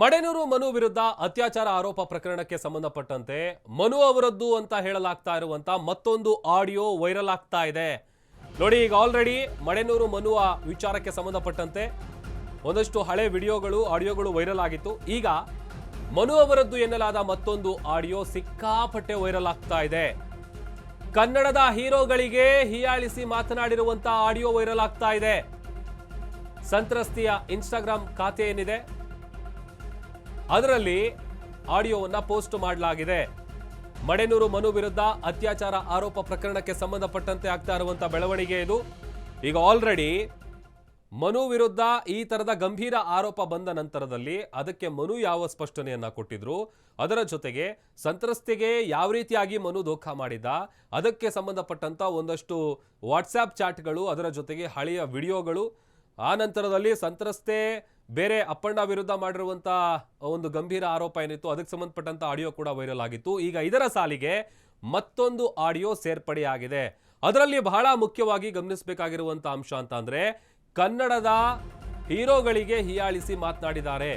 ಮಡೆನೂರು ಮನು ವಿರುದ್ಧ ಅತ್ಯಾಚಾರ ಆರೋಪ ಪ್ರಕರಣಕ್ಕೆ ಸಂಬಂಧಪಟ್ಟಂತೆ ಮನು ಅವರದ್ದು ಅಂತ ಹೇಳಲಾಗ್ತಾ ಇರುವಂತ ಮತ್ತೊಂದು ಆಡಿಯೋ ವೈರಲ್ ಆಗ್ತಾ ಇದೆ. ನೋಡಿ, ಈಗ ಆಲ್ರೆಡಿ ಮಡೆನೂರು ಮನುವ ವಿಚಾರಕ್ಕೆ ಸಂಬಂಧಪಟ್ಟಂತೆ ಒಂದಷ್ಟು ಹಳೆ ವಿಡಿಯೋಗಳು, ಆಡಿಯೋಗಳು ವೈರಲ್ ಆಗಿತ್ತು. ಈಗ ಮನು ಅವರದ್ದು ಎನ್ನಲಾದ ಮತ್ತೊಂದು ಆಡಿಯೋ ಸಿಕ್ಕಾಪಟ್ಟೆ ವೈರಲ್ ಆಗ್ತಾ ಇದೆ. ಕನ್ನಡದ ಹೀರೋಗಳಿಗೆ ಹೀಯಾಳಿಸಿ ಮಾತನಾಡಿರುವಂತಹ ಆಡಿಯೋ ವೈರಲ್ ಆಗ್ತಾ ಇದೆ. ಸಂತ್ರಸ್ತಿಯ ಇನ್ಸ್ಟಾಗ್ರಾಮ್ ಖಾತೆ ಏನಿದೆ? ಅದರಲ್ಲಿ ಆಡಿಯೋವನ್ನು ಪೋಸ್ಟ್ ಮಾಡಲಾಗಿದೆ. ಮಡೆನೂರು ಮನು ವಿರುದ್ಧ ಅತ್ಯಾಚಾರ ಆರೋಪ ಪ್ರಕರಣಕ್ಕೆ ಸಂಬಂಧಪಟ್ಟಂತೆ ಆಗ್ತಾ ಇರುವಂಥ ಬೆಳವಣಿಗೆ ಇದು. ಈಗ ಆಲ್ರೆಡಿ ಮನು ವಿರುದ್ಧ ಈ ತರದ ಗಂಭೀರ ಆರೋಪ ಬಂದ ನಂತರದಲ್ಲಿ ಅದಕ್ಕೆ ಮನು ಯಾವ ಸ್ಪಷ್ಟನೆಯನ್ನ ಕೊಟ್ಟಿದ್ರು. ಅದರ ಜೊತೆಗೆ ಸಂತ್ರಸ್ತೆಗೆ ಯಾವ ರೀತಿಯಾಗಿ ಮನು ದೋಖ ಮಾಡಿದ್ದ ಅದಕ್ಕೆ ಸಂಬಂಧಪಟ್ಟಂತ ಒಂದಷ್ಟು ವಾಟ್ಸ್ಆ್ಯಪ್ ಚಾಟ್ಗಳು, ಅದರ ಜೊತೆಗೆ ಹಳೆಯ ವಿಡಿಯೋಗಳು ಆ ನಂತರದಲ್ಲಿ ಸಂತ್ರಸ್ತೆ ಬೇರೆ ಅಪ್ಪಣ್ಣ ವಿರುದ್ಧ ಮಾಡಿರುವಂತ ಒಂದು ಗಂಭೀರ ಆರೋಪ ಏನಿತ್ತು, ಅದಕ್ಕೆ ಸಂಬಂಧಪಟ್ಟಂತ ಆಡಿಯೋ ಕೂಡ ವೈರಲ್ ಆಗಿತ್ತು. ಈಗ ಇದರ ಸಾಲಿಗೆ ಮತ್ತೊಂದು ಆಡಿಯೋ ಸೇರ್ಪಡೆಯಾಗಿದೆ ಅದರಲ್ಲಿ ಬಹಳ ಮುಖ್ಯವಾಗಿ ಗಮನಿಸಬೇಕಾಗಿರುವಂತ ಅಂಶ ಅಂತ ಕನ್ನಡದ ಹೀರೋಗಳಿಗೆ ಹೀಯಾಳಿಸಿ ಮಾತನಾಡಿದ್ದಾರೆ.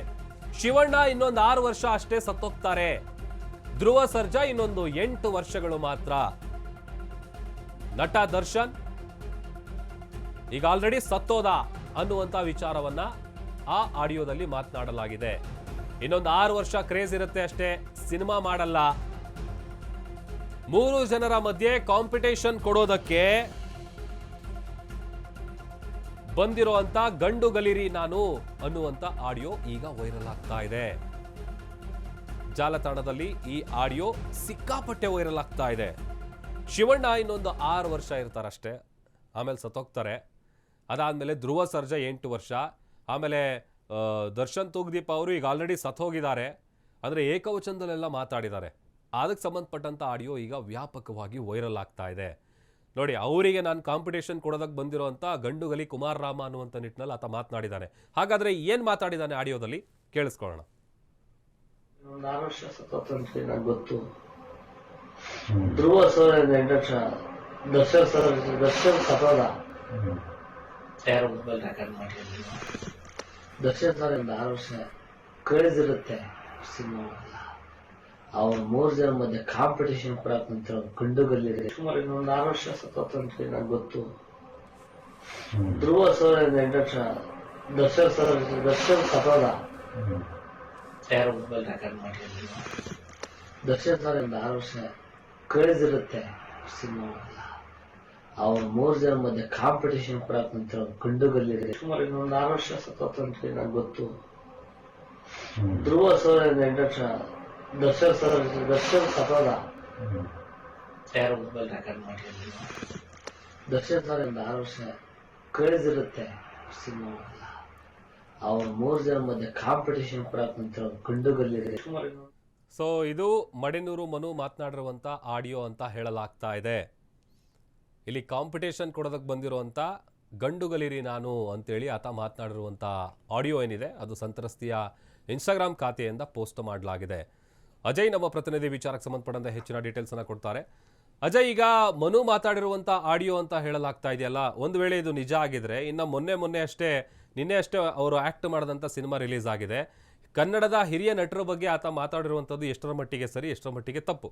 ಶಿವಣ್ಣ ಇನ್ನೊಂದು ಆರು ವರ್ಷ ಅಷ್ಟೇ ಸತ್ತೋಗ್ತಾರೆ. ಧ್ರುವ ಸರ್ಜಾ ಇನ್ನೊಂದು ಎಂಟು ವರ್ಷಗಳು ಮಾತ್ರ. ನಟ ದರ್ಶನ್ ಈಗ ಆಲ್ರೆಡಿ ಸತ್ತೋದ. ಅನ್ನುವಂತ ವಿಚಾರವನ್ನ ಆ ಆಡಿಯೋದಲ್ಲಿ ಮಾತನಾಡಲಾಗಿದೆ. ಇನ್ನೊಂದು ಆರು ವರ್ಷ ಕ್ರೇಜ್ ಇರುತ್ತೆ ಅಷ್ಟೇ, ಸಿನಿಮಾ ಮಾಡಲ್ಲ. ಮೂರು ಜನರ ಮಧ್ಯೆ ಕಾಂಪಿಟೇಷನ್ ಕೊಡೋದಕ್ಕೆ ಬಂದಿರುವಂತ ಗಂಡು ಗಲಿರಿ ನಾನು ಅನ್ನುವಂತ ಆಡಿಯೋ ಈಗ ವೈರಲ್ ಆಗ್ತಾ ಇದೆ. ಜಾಲತಾಣದಲ್ಲಿ ಈ ಆಡಿಯೋ ಸಿಕ್ಕಾಪಟ್ಟೆ ವೈರಲ್ ಆಗ್ತಾ ಇದೆ. ಶಿವಣ್ಣ ಇನ್ನೊಂದು ಆರು ವರ್ಷ ಇರ್ತಾರಷ್ಟೇ, ಆಮೇಲೆ ಸತ್ತೋಗ್ತಾರೆ. ಅದಾದಮೇಲೆ ಧ್ರುವ ಸರ್ಜಾ ಎಂಟು ವರ್ಷ ಆಮೇಲೆ ದರ್ಶನ್ ತೂಗ್ದೀಪ್ ಅವರು ಈಗ ಆಲ್ರೆಡಿ ಸತ್ತೋಗಿದ್ದಾರೆ ಅಂದರೆ ಏಕವಚನದಲ್ಲೆಲ್ಲ ಮಾತಾಡಿದ್ದಾರೆ. ಅದಕ್ಕೆ ಸಂಬಂಧಪಟ್ಟಂಥ ಆಡಿಯೋ ಈಗ ವ್ಯಾಪಕವಾಗಿ ವೈರಲ್ ಆಗ್ತಾ ಇದೆ. ನೋಡಿ ಅವರಿಗೆ ನಾನು ಕಾಂಪಿಟೇಷನ್ ಕೊಡೋದಕ್ಕೆ ಬಂದಿರೋಂಥ ಗಂಡುಗಲಿ ಕುಮಾರ್ ರಾಮ ಅನ್ನುವಂಥ ನಿಟ್ಟಿನಲ್ಲಿ ಆತ ಮಾತನಾಡಿದ್ದಾನೆ ಹಾಗಾದರೆ ಏನು ಮಾತಾಡಿದ್ದಾನೆ ಆಡಿಯೋದಲ್ಲಿ ಕೇಳಿಸ್ಕೊಳ್ಳೋಣ. ಒಂದು ಆರು ವರ್ಷ ಸತ್ತೋತಂತ್ರಿ ಗೊತ್ತು ಧ್ರುವ ಸರ್ ಎಂಟು ವರ್ಷ ದರ್ಶನ್ ಸರ್ ದರ್ಶನ್ ಸತ್ತೋದ ಯಾರು ಮೊಬೈಲ್ ರೆಕಾರ್ಡ್ ಮಾಡಿರಲಿಲ್ಲ ದರ್ಶನ್ ಸರ್ ಒಂದು ಆರು ವರ್ಷ ಕಳೆದಿರುತ್ತೆ ಸಿನಿಮಾ ಅವ್ರ ಮೂರ್ ಜನ ಮಧ್ಯೆ ಕಾಂಪಿಟೇಷನ್ ಕೊಡಕ್ ನಿಂತಿರೋ ಕಂಡುಗಲ್ಲಿದೆ ಸುಮಾರು ಇನ್ನೊಂದು ಆರು ವರ್ಷ ಸತ್ತಂತ ನಂಗೆ ಗೊತ್ತು ಧ್ರುವ ಸರ್ ಎಂಟು ವರ್ಷ ದರ್ಶನ್ ಸರ್ ದರ್ಶನ್ ಸತೋದ ಯಾರು ಮೊಬೈಲ್ ರೆಕಾರ್ಡ್ ಮಾಡಿರಲಿಲ್ಲ ದರ್ಶನ್ ಸರ್ ಒಂದು ಆರು ವರ್ಷ ಕಳೆದಿರುತ್ತೆ ಸಿನಿಮಾ ಅವ್ರ ಮೂರ್ ಜನ ಮಧ್ಯೆ ಕಾಂಪಿಟೇಷನ್ ಕೊಡಕ್ ನಿಂತಿರೋ ಗಂಡುಗಲ್ಲಿದೆ. ಸುಮಾರು ಇನ್ನೊಂದು ಆರು ವರ್ಷ ಸತ್ತೋತಂತ್ರಿ ನಂಗೆ ಗೊತ್ತು. ಧ್ರುವ ಸರ್ ಎಂಟು ವರ್ಷ ದರ್ಶನ್ ಸರ್ ದರ್ಶನ್ ಸತೋದ ಯಾರು ಮೊಬೈಲ್ ರೆಕಾರ್ಡ್ ಮಾಡಿರಲಿಲ್ಲ ದರ್ಶನ್ ಸರ್ ಒಂದು ಆರು ವರ್ಷ ಕ್ರೇಜ್ ಇರುತ್ತೆ ಸಿನಿಮಾ ಅವ್ರ ಮೂರ್ ಜನ ಮಧ್ಯೆ ಕಾಂಪಿಟೇಷನ್ ಕೊಡಕ್ ಗಂಡು ಗಂಡುಗಲ್ಲಿದೆ. ಸುಮಾರು ಸೊ ಇದು ಮಡಿನೂರು ಮನು ಮಾತನಾಡಿರುವಂಥ ಆಡಿಯೋ ಅಂತ ಹೇಳಲಾಗ್ತಾ ಇದೆ. ಇಲ್ಲಿ ಕಾಂಪಿಟೇಷನ್ ಕೊಡೋದಕ್ಕೆ ಬಂದಿರುವಂಥ ಗಂಡುಗಲಿರಿ ನಾನು ಅಂತೇಳಿ ಆತ ಮಾತನಾಡಿರುವಂಥ ಆಡಿಯೋ ಏನಿದೆ, ಅದು ಸಂತ್ರಸ್ತಿಯ ಇನ್ಸ್ಟಾಗ್ರಾಮ್ ಖಾತೆಯಿಂದ ಪೋಸ್ಟ್ ಮಾಡಲಾಗಿದೆ. ಅಜಯ್ ನಮ್ಮ ಪ್ರತಿನಿಧಿ ವಿಚಾರಕ್ಕೆ ಸಂಬಂಧಪಟ್ಟಂತೆ ಹೆಚ್ಚಿನ ಡೀಟೇಲ್ಸನ್ನು ಕೊಡ್ತಾರೆ. ಅಜಯ್, ಈಗ ಮನು ಮಾತಾಡಿರುವಂಥ ಆಡಿಯೋ ಅಂತ ಹೇಳಲಾಗ್ತಾ ಇದೆಯಲ್ಲ, ಒಂದು ವೇಳೆ ಇದು ನಿಜ ಆಗಿದ್ರೆ, ಇನ್ನು ಮೊನ್ನೆ ಮೊನ್ನೆ ಅಷ್ಟೇ, ನಿನ್ನೆ ಅಷ್ಟೇ ಅವರು ಆ್ಯಕ್ಟ್ ಮಾಡಿದಂಥ ಸಿನಿಮಾ ರಿಲೀಸ್ ಆಗಿದೆ. ಕನ್ನಡದ ಹಿರಿಯ ನಟರ ಬಗ್ಗೆ ಆತ ಮಾತಾಡಿರುವಂಥದ್ದು ಎಷ್ಟರ ಮಟ್ಟಿಗೆ ಸರಿ, ಎಷ್ಟರ ಮಟ್ಟಿಗೆ ತಪ್ಪು?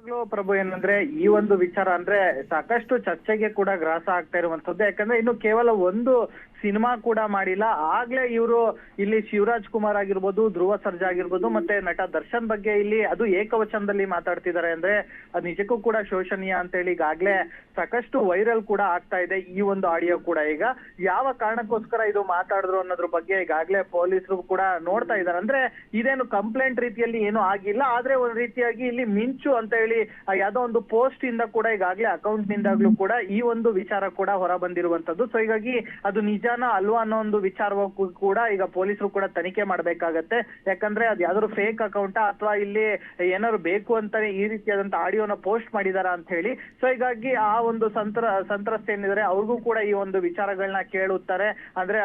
ನಿಜವಾಗ್ಲೂ ಪ್ರಭು, ಏನಂದ್ರೆ ಈ ಒಂದು ವಿಚಾರ ಅಂದ್ರೆ ಸಾಕಷ್ಟು ಚರ್ಚೆಗೆ ಕೂಡ ಗ್ರಾಸ ಆಗ್ತಾ ಇರುವಂತದ್ದು ಯಾಕಂದ್ರೆ ಇನ್ನು ಕೇವಲ ಒಂದು ಸಿನಿಮಾ ಕೂಡ ಮಾಡಿಲ್ಲ. ಆಗ್ಲೇ ಇವರು ಇಲ್ಲಿ ಶಿವರಾಜ್ ಕುಮಾರ್ ಆಗಿರ್ಬೋದು ಧ್ರುವ ಸರ್ಜಾ ಆಗಿರ್ಬೋದು ಮತ್ತೆ ನಟ ದರ್ಶನ್ ಬಗ್ಗೆ ಇಲ್ಲಿ ಅದು ಏಕವಚನದಲ್ಲಿ ಮಾತಾಡ್ತಿದ್ದಾರೆ ಅಂದ್ರೆ ಅದು ನಿಜಕ್ಕೂ ಕೂಡ ಶೋಷಣೀಯ ಅಂತ ಹೇಳಿ ಈಗಾಗ್ಲೇ ಸಾಕಷ್ಟು ವೈರಲ್ ಕೂಡ ಆಗ್ತಾ ಇದೆ ಈ ಒಂದು ಆಡಿಯೋ ಕೂಡ. ಈಗ ಯಾವ ಕಾರಣಕ್ಕೋಸ್ಕರ ಇದು ಮಾತಾಡಿದ್ರು ಅನ್ನೋದ್ರ ಬಗ್ಗೆ ಈಗಾಗ್ಲೇ ಪೊಲೀಸರು ಕೂಡ ನೋಡ್ತಾ ಇದ್ದಾರೆ. ಅಂದ್ರೆ ಇದೇನು ಕಂಪ್ಲೇಂಟ್ ರೀತಿಯಲ್ಲಿ ಏನು ಆಗಿಲ್ಲ. ಆದ್ರೆ ಒಂದ್ ರೀತಿಯಾಗಿ ಇಲ್ಲಿ ಮಿಂಚು ಅಂತ ಹೇಳಿ ಯಾವ್ದೋ ಒಂದು ಪೋಸ್ಟ್ ಇಂದ ಕೂಡ ಈಗಾಗ್ಲೇ ಅಕೌಂಟ್ ನಿಂದಾಗ್ಲೂ ಕೂಡ ಈ ಒಂದು ವಿಚಾರ ಕೂಡ ಹೊರ ಬಂದಿರುವಂತದ್ದು. ಸೊ ಹೀಗಾಗಿ ಅದು ನಿಜಾನ ಅಲ್ವಾ ಅನ್ನೋ ಒಂದು ವಿಚಾರವಾಗೂ ಕೂಡ ಈಗ ಪೊಲೀಸರು ಕೂಡ ತನಿಖೆ ಮಾಡ್ಬೇಕಾಗತ್ತೆ. ಯಾಕಂದ್ರೆ ಅದು ಯಾವ್ದಾದ್ರು ಫೇಕ್ ಅಕೌಂಟ್ ಅಥವಾ ಇಲ್ಲಿ ಏನಾದ್ರು ಬೇಕು ಅಂತಾನೆ ಈ ರೀತಿಯಾದಂತ ಆಡಿಯೋನ ಪೋಸ್ಟ್ ಮಾಡಿದಾರ ಅಂತ ಹೇಳಿ. ಸೊ ಹೀಗಾಗಿ ಆ ಒಂದು ಸಂತ್ರ, ಸಂತ್ರಸ್ತ ಏನಿದ್ರೆ ಅವ್ರಿಗೂ ಕೂಡ ಈ ಒಂದು ವಿಚಾರಗಳನ್ನ ಕೇಳುತ್ತಾರೆ. ಅಂದ್ರೆ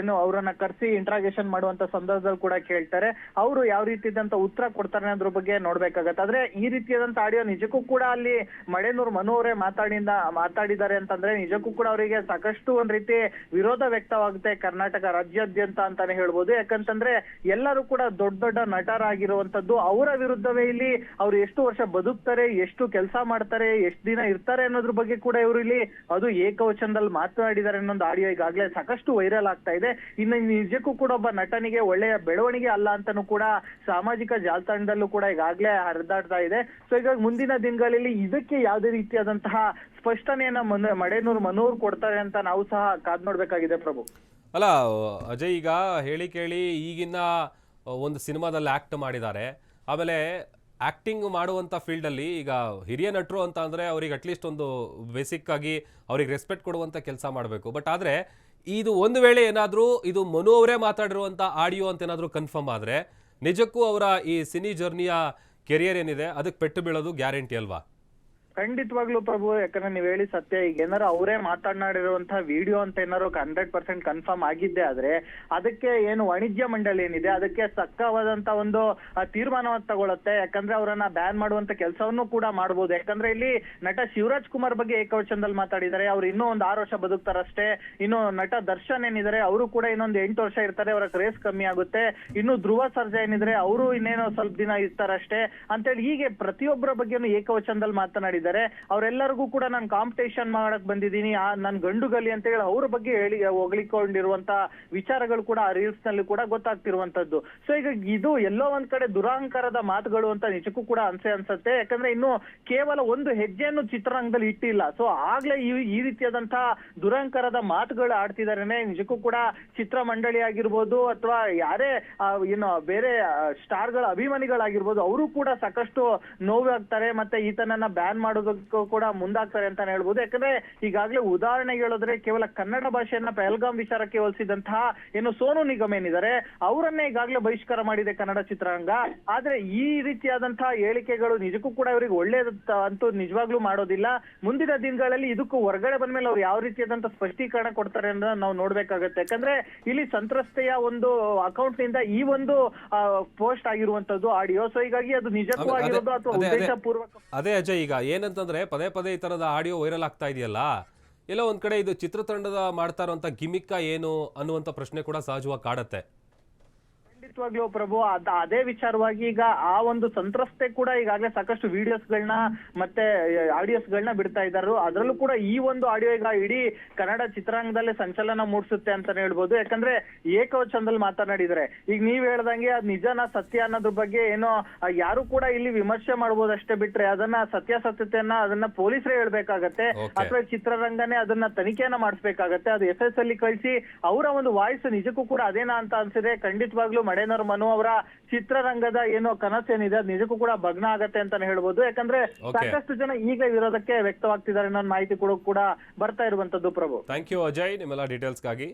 ಏನು ಅವರನ್ನ ಕರೆಸಿ ಇಂಟ್ರಾಗೇಷನ್ ಮಾಡುವಂತ ಸಂದರ್ಭದಲ್ಲಿ ಕೂಡ ಕೇಳ್ತಾರೆ. ಅವರು ಯಾವ ರೀತಿಯಾದಂತ ಉತ್ತರ ಕೊಡ್ತಾರೆ ಅನ್ನೋದ್ರ ಬಗ್ಗೆ ನೋಡ್ಬೇಕಾಗತ್ತೆ. ಆದ್ರೆ ಈ ರೀತಿಯಾದಂತ ಆಡಿಯೋ ನಿಜಕ್ಕೂ ಕೂಡ ಅಲ್ಲಿ ಮಳೆನೂರ್ ಮನು ಅವರೇ ಮಾತಾಡಿದ, ಮಾತಾಡಿದ್ದಾರೆ ಅಂತಂದ್ರೆ ನಿಜಕ್ಕೂ ಕೂಡ ಅವರಿಗೆ ಸಾಕಷ್ಟು ಒಂದ್ ರೀತಿ ವಿರೋಧ ವಿರೋಧ ವ್ಯಕ್ತವಾಗುತ್ತೆ ಕರ್ನಾಟಕ ರಾಜ್ಯಾದ್ಯಂತ ಅಂತಾನೆ ಹೇಳ್ಬೋದು. ಯಾಕಂತಂದ್ರೆ ಎಲ್ಲರೂ ಕೂಡ ದೊಡ್ಡ ದೊಡ್ಡ ನಟರಾಗಿರುವಂತದ್ದು ಅವರ ವಿರುದ್ಧವೇ ಇಲ್ಲಿ. ಅವ್ರು ಎಷ್ಟು ವರ್ಷ ಬದುಕ್ತಾರೆ, ಎಷ್ಟು ಕೆಲಸ ಮಾಡ್ತಾರೆ, ಎಷ್ಟು ದಿನ ಇರ್ತಾರೆ ಅನ್ನೋದ್ರ ಬಗ್ಗೆ ಕೂಡ ಇವರು ಇಲ್ಲಿ ಅದು ಏಕವಚನದಲ್ಲಿ ಮಾತನಾಡಿದ್ದಾರೆ ಅನ್ನೊಂದು ಆಡಿಯೋ ಈಗಾಗಲೇ ಸಾಕಷ್ಟು ವೈರಲ್ ಆಗ್ತಾ ಇದೆ. ಇನ್ನು ನಿಜಕ್ಕೂ ಕೂಡ ಒಬ್ಬ ನಟನಿಗೆ ಒಳ್ಳೆಯ ಬೆಳವಣಿಗೆ ಅಲ್ಲ ಅಂತಾನೂ ಕೂಡ ಸಾಮಾಜಿಕ ಜಾಲತಾಣದಲ್ಲೂ ಕೂಡ ಈಗಾಗಲೇ ಹರಿದಾಡ್ತಾ ಇದೆ. ಸೊ ಈಗ ಮುಂದಿನ ದಿನಗಳಲ್ಲಿ ಇದಕ್ಕೆ ಯಾವುದೇ ರೀತಿಯಾದಂತಹ ಸ್ಪಷ್ಟನೆಯನ್ನ ಮನ, ಮಡೇನೂರು ಮನೂರ್ ಕೊಡ್ತಾರೆ ಅಂತ ನಾವು ಸಹ ಕಾದ್ ನೋಡ್ಬೇಕಾಗಿದೆ ಪ್ರಭು. ಅಲ್ಲ, ಅಜಯ್ ಈಗ ಹೇಳಿ ಕೇಳಿ ಈಗಿನ ಒಂದು ಸಿನಿಮಾದಲ್ಲಿ ಆಕ್ಟ್ ಮಾಡಿದ್ದಾರೆ. ಆಮೇಲೆ ಆ್ಯಕ್ಟಿಂಗ್ ಮಾಡುವಂಥ ಫೀಲ್ಡಲ್ಲಿ ಈಗ ಹಿರಿಯ ನಟರು ಅಂತ ಅಂದರೆ ಅವ್ರಿಗೆ ಅಟ್ಲೀಸ್ಟ್ ಒಂದು ಬೇಸಿಕ್ ಆಗಿ ಅವ್ರಿಗೆ ರೆಸ್ಪೆಕ್ಟ್ ಕೊಡುವಂಥ ಕೆಲಸ ಮಾಡಬೇಕು. ಬಟ್ ಆದರೆ ಇದು ಒಂದು ವೇಳೆ ಏನಾದರೂ ಇದು ಮನು ಅವರೇ ಮಾತಾಡಿರುವಂಥ ಆಡಿಯೋ ಅಂತ ಏನಾದರೂ ಕನ್ಫರ್ಮ್ ಆದರೆ ನಿಜಕ್ಕೂ ಅವರ ಈ ಸಿನಿ ಜರ್ನಿಯ ಕೆರಿಯರ್ ಏನಿದೆ, ಅದಕ್ಕೆ ಪೆಟ್ಟು ಬೀಳೋದು ಗ್ಯಾರಂಟಿ ಅಲ್ವಾ? ಖಂಡಿತವಾಗ್ಲೂ ಪ್ರಭು, ಯಾಕಂದ್ರೆ ನೀವ್ ಹೇಳಿ ಸತ್ಯ, ಈಗ ಏನಾರು ಅವರೇ ಮಾತನಾಡಿರುವಂತಹ ವಿಡಿಯೋ ಅಂತ ಏನಾರು ಹಂಡ್ರೆಡ್ ಪರ್ಸೆಂಟ್ ಕನ್ಫರ್ಮ್ ಆಗಿದ್ದೆ ಆದ್ರೆ, ಅದಕ್ಕೆ ಏನು ವಾಣಿಜ್ಯ ಮಂಡಳಿ ಏನಿದೆ, ಅದಕ್ಕೆ ಸಕ್ಕವಾದಂತ ಒಂದು ತೀರ್ಮಾನವನ್ನು ತಗೊಳತ್ತೆ. ತಗೊಳುತ್ತೆ ಯಾಕಂದ್ರೆ ಅವರನ್ನ ಬ್ಯಾನ್ ಮಾಡುವಂತ ಕೆಲಸವನ್ನು ಕೂಡ ಮಾಡಬಹುದು ಯಾಕಂದ್ರೆ ಇಲ್ಲಿ ನಟ ಶಿವರಾಜ್ ಕುಮಾರ್ ಬಗ್ಗೆ ಏಕವಚನದಲ್ಲಿ ಮಾತಾಡಿದ್ದಾರೆ. ಅವ್ರು ಇನ್ನೂ ಒಂದು ಆರು ವರ್ಷ ಬದುಕ್ತಾರಷ್ಟೇ. ಇನ್ನು ನಟ ದರ್ಶನ್ ಏನಿದ್ದಾರೆ, ಅವರು ಕೂಡ ಇನ್ನೊಂದು ಎಂಟು ವರ್ಷ ಇರ್ತಾರೆ. ಅವರ ಕ್ರೇಸ್ ಕಮ್ಮಿ ಆಗುತ್ತೆ. ಇನ್ನು ಧ್ರುವ ಸರ್ಜಾ ಏನಿದ್ರೆ ಅವರು ಇನ್ನೇನೋ ಸ್ವಲ್ಪ ದಿನ ಇರ್ತಾರಷ್ಟೇ. ಅಂತೇಳಿ ಹೀಗೆ ಪ್ರತಿಯೊಬ್ಬರ ಬಗ್ಗೆನು ಏಕವಚನದಲ್ಲಿ ಮಾತನಾಡಿದ್ದಾರೆ. ಅವರೆಲ್ಲರಿಗೂ ಕೂಡ ನಾನು ಕಾಂಪಿಟೇಷನ್ ಮಾಡಕ್ ಬಂದಿದ್ದೀನಿ. ಆ, ನನ್ ಗಂಡು ಗಲಿ ಅಂತ ಹೇಳಿ ಅವ್ರ ಬಗ್ಗೆ ಹೇಳಿ ಹೊಗಳಿಕೊಂಡಿರುವಂತ ವಿಚಾರಗಳು ಕೂಡ ಆ ರೀಲ್ಸ್ನಲ್ಲಿ ಕೂಡ ಗೊತ್ತಾಗ್ತಿರುವಂತದ್ದು. ಸೊ ಈಗ ಇದು ಎಲ್ಲೋ ಒಂದ್ ಕಡೆ ದುರಾಂಕಾರದ ಮಾತುಗಳು ಅಂತ ನಿಜಕ್ಕೂ ಕೂಡ ಅನ್ಸೆ ಅನ್ಸತ್ತೆ. ಯಾಕಂದ್ರೆ ಇನ್ನು ಕೇವಲ ಒಂದು ಹೆಜ್ಜೆಯನ್ನು ಚಿತ್ರರಂಗದಲ್ಲಿ ಇಟ್ಟಿಲ್ಲ. ಸೊ ಆಗ್ಲೇ ಈ ರೀತಿಯಾದಂತಹ ದುರಾಂಕಾರದ ಮಾತುಗಳು ಆಡ್ತಿದಾರೇನೆ ನಿಜಕ್ಕೂ ಕೂಡ ಚಿತ್ರ ಮಂಡಳಿ ಆಗಿರ್ಬೋದು ಅಥವಾ ಯಾರೇ ಏನು ಬೇರೆ ಸ್ಟಾರ್ಗಳ ಅಭಿಮಾನಿಗಳಾಗಿರ್ಬೋದು, ಅವರು ಕೂಡ ಸಾಕಷ್ಟು ನೋವಾಗ್ತಾರೆ. ಮತ್ತೆ ಈತನನ್ನ ಬ್ಯಾನ್ ಮಾಡೋದಕ್ಕೂ ಕೂಡ ಮುಂದಾಗ್ತಾರೆ ಅಂತಾನೆ ಹೇಳ್ಬೋದು. ಯಾಕಂದ್ರೆ ಈಗಾಗಲೇ ಉದಾಹರಣೆಗೆ ಹೇಳಿದ್ರೆ ಕೇವಲ ಕನ್ನಡ ಭಾಷೆಯನ್ನ ಪೆಹಲ್ಗಾಮ್ ವಿಚಾರಕ್ಕೆ ಹೋಲಿಸಿದಂತಹ ಏನು ಸೋನು ನಿಗಮ್ ಏನಿದ್ದಾರೆ ಅವರನ್ನೇ ಈಗಾಗಲೇ ಬಹಿಷ್ಕಾರ ಮಾಡಿದೆ ಕನ್ನಡ ಚಿತ್ರರಂಗ. ಆದ್ರೆ ಈ ರೀತಿಯಾದಂತಹ ಹೇಳಿಕೆಗಳು ನಿಜಕ್ಕೂ ಕೂಡ ಅವರಿಗೆ ಒಳ್ಳೇದು ಅಂತೂ ನಿಜವಾಗ್ಲೂ ಮಾಡೋದಿಲ್ಲ. ಮುಂದಿನ ದಿನಗಳಲ್ಲಿ ಇದಕ್ಕೂ ಹೊರಗಡೆ ಬಂದ್ಮೇಲೆ ಅವ್ರು ಯಾವ ರೀತಿಯಾದಂತ ಸ್ಪಷ್ಟೀಕರಣ ಕೊಡ್ತಾರೆ ಅಂತ ನಾವು ನೋಡ್ಬೇಕಾಗತ್ತೆ. ಯಾಕಂದ್ರೆ ಇಲ್ಲಿ ಸಂತ್ರಸ್ತೆಯ ಒಂದು ಅಕೌಂಟ್ನಿಂದ ಈ ಒಂದು ಪೋಸ್ಟ್ ಆಗಿರುವಂತದ್ದು ಆಡಿಯೋ. ಸೊ ಹೀಗಾಗಿ ಅದು ನಿಜಕ್ಕೂ ಆಗಿರೋದು ಅಥವಾ ಉದ್ದೇಶ ಪೂರ್ವಕ ಅದೇ ಅಜಯ್ ಈಗ ಏನಂತಂದ್ರೆ ಪದೇ ಪದೇ ಈ ಥರದ ಆಡಿಯೋ ವೈರಲ್ ಆಗ್ತಾ ಇದೆಯಲ್ಲ? ಎಲ್ಲೋ ಒಂದ್ ಕಡೆ ಇದು ಚಿತ್ರತಂಡದ ಮಾಡ್ತಾ ಇರುವಂತ ಗಿಮಿಕ್ಕ ಏನು ಅನ್ನುವಂತ ಪ್ರಶ್ನೆ ಕೂಡ ಸಹಜವಾಗಿ ಕಾಡತ್ತೆ. ಖಂಡಿತವಾಗ್ಲೂ ಪ್ರಭು ಅದ ಅದೇ ವಿಚಾರವಾಗಿ ಈಗ ಆ ಒಂದು ಸಂತ್ರಸ್ತೆ ಕೂಡ ಈಗಾಗಲೇ ಸಾಕಷ್ಟು ವಿಡಿಯೋಸ್ ಗಳನ್ನ ಮತ್ತೆ ಆಡಿಯೋಸ್ ಗಳನ್ನ ಬಿಡ್ತಾ ಇದ್ದಾರೆ ಅದರಲ್ಲೂ ಕೂಡ ಈ ಒಂದು ಆಡಿಯೋ ಈಗ ಇಡೀ ಕನ್ನಡ ಚಿತ್ರರಂಗದಲ್ಲೇ ಸಂಚಲನ ಮೂಡಿಸುತ್ತೆ ಅಂತಾನೆ ಹೇಳ್ಬೋದು. ಯಾಕಂದ್ರೆ ಏಕವಚನದಲ್ಲಿ ಮಾತನಾಡಿದ್ರೆ ಈಗ ನೀವ್ ಹೇಳ್ದಂಗೆ ಅದ್ ನಿಜನ ಸತ್ಯ ಅನ್ನೋದ್ರ ಬಗ್ಗೆ ಏನೋ ಯಾರು ಕೂಡ ಇಲ್ಲಿ ವಿಮರ್ಶೆ ಮಾಡ್ಬೋದಷ್ಟೇ ಬಿಟ್ರೆ ಅದನ್ನ ಸತ್ಯಾಸತ್ಯತೆಯನ್ನ ಅದನ್ನ ಪೊಲೀಸರೇ ಹೇಳ್ಬೇಕಾಗತ್ತೆ. ಅಥವಾ ಚಿತ್ರರಂಗನೇ ಅದನ್ನ ತನಿಖೆಯನ್ನ ಮಾಡಿಸ್ಬೇಕಾಗತ್ತೆ. ಅದು ಎಸ್ ಎಸ್ ಅಲ್ಲಿ ಕಳಿಸಿ ಅವರ ಒಂದು ವಾಯ್ಸ್ ನಿಜಕ್ಕೂ ಕೂಡ ಅದೇನಾ ಅಂತ ಅನ್ಸಿದೆ ಖಂಡಿತವಾಗ್ಲೂ ಮಡೇನರ್ ಮನು ಅವರ ಚಿತ್ರರಂಗದ ಏನೋ ಕನಸೇನಿದೆ ಅದು ನಿಜಕ್ಕೂ ಕೂಡ ಭಗ್ನ ಆಗತ್ತೆ ಅಂತಾನೆ ಹೇಳ್ಬೋದು. ಯಾಕಂದ್ರೆ. ಸಾಕಷ್ಟು ಜನ ಈಗ ವಿರೋಧಕ್ಕೆ ವ್ಯಕ್ತವಾಗ್ತಿದ್ದಾರೆ ಅನ್ನೋ ಮಾಹಿತಿ ಕೂಡ ಕೂಡ ಬರ್ತಾ ಇರುವಂತದ್ದು ಪ್ರಭು. ಥ್ಯಾಂಕ್ ಯು ಅಜಯ್ ನಿಮ್ಮೆಲ್ಲ ಡೀಟೇಲ್ಸ್ಗಾಗಿ